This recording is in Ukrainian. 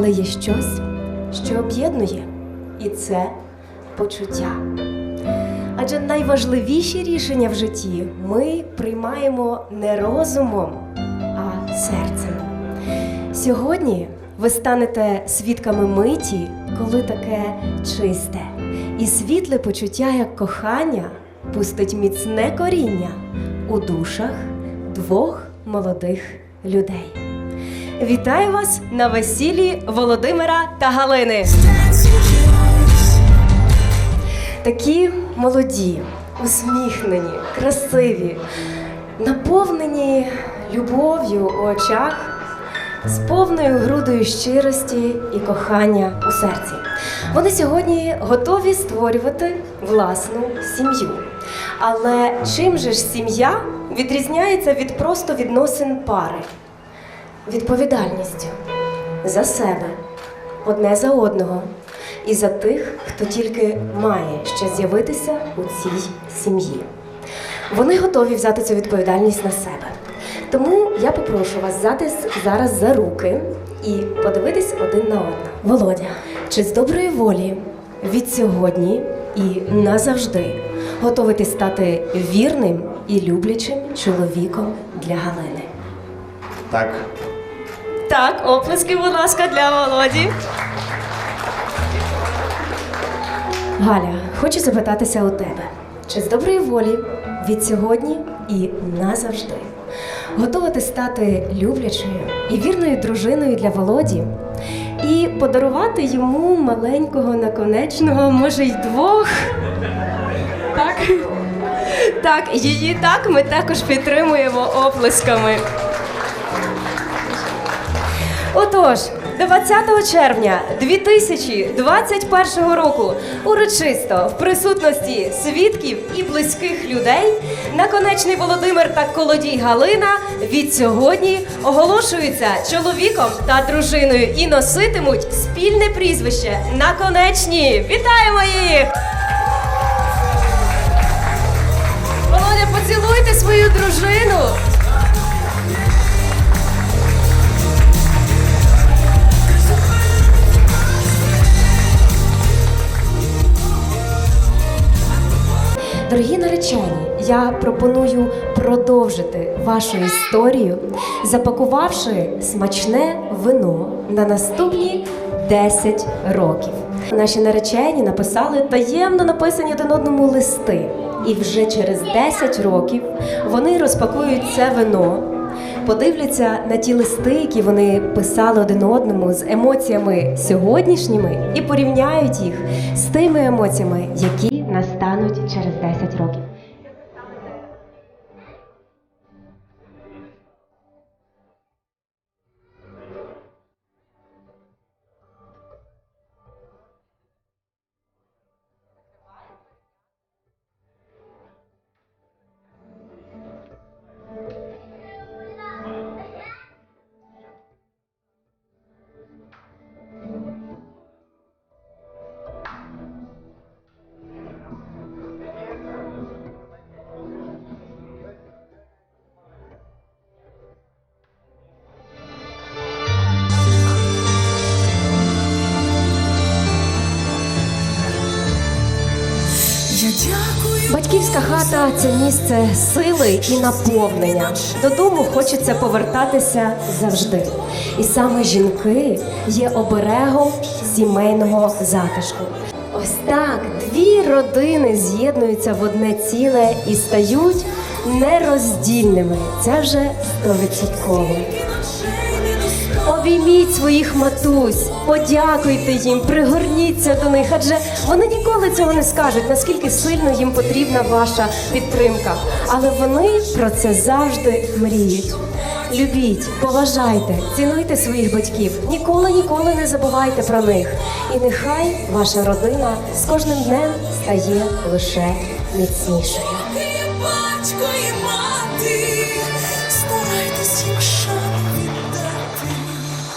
Але є щось, що об'єднує, і це почуття. Адже найважливіші рішення в житті ми приймаємо не розумом, а серцем. Сьогодні ви станете свідками миті, коли таке чисте і світле почуття як кохання пустить міцне коріння у душах двох молодих людей. Вітаю вас на весіллі Володимира та Галини. Такі молоді, усміхнені, красиві, наповнені любов'ю у очах, з повною грудою щирості і кохання у серці. Вони сьогодні готові створювати власну сім'ю. Але чим же ж сім'я відрізняється від просто відносин пари? Відповідальністю за себе, одне за одного і за тих, хто тільки має ще з'явитися у цій сім'ї. Вони готові взяти цю відповідальність на себе. Тому я попрошу вас взяти зараз за руки і подивитись один на одного. Володя, чи з доброї волі від сьогодні і назавжди готовий ти стати вірним і люблячим чоловіком для Галини? Так, Так, оплески, будь ласка, для Володі. Галя, хочу запитатися у тебе, чи з доброї волі від сьогодні і назавжди готова ти стати люблячою і вірною дружиною для Володі і подарувати йому маленького наконечного, може й двох? Так. Так, її так ми також підтримуємо оплесками. Отож, 20 червня 2021 року урочисто в присутності свідків і близьких людей наконечний Володимир та колодій Галина від сьогодні оголошуються чоловіком та дружиною і носитимуть спільне прізвище Наконечні. Вітаємо їх! Володя, поцілуйте свою дружину. Дорогі наречені, я пропоную продовжити вашу історію, запакувавши смачне вино на наступні 10 років. Наші наречені написали таємно написані один одному листи, і вже через 10 років вони розпакують це вино. Подивляться на ті листи, які вони писали один одному з емоціями сьогоднішніми, і порівняють їх з тими емоціями, які настануть через 10 років. Батьківська хата це місце сили і наповнення. Додому хочеться повертатися завжди. І саме жінки є оберегом сімейного затишку. Ось так дві родини з'єднуються в одне ціле і стають нероздільними. Це вже стовідсотково. Обійміть своїх матусь, подякуйте їм, пригорніться до них, адже вони ніколи цього не скажуть, наскільки сильно їм потрібна ваша підтримка. Але вони про це завжди мріють. Любіть, поважайте, цінуйте своїх батьків, ніколи ніколи не забувайте про них. І нехай ваша родина з кожним днем стає лише міцнішою.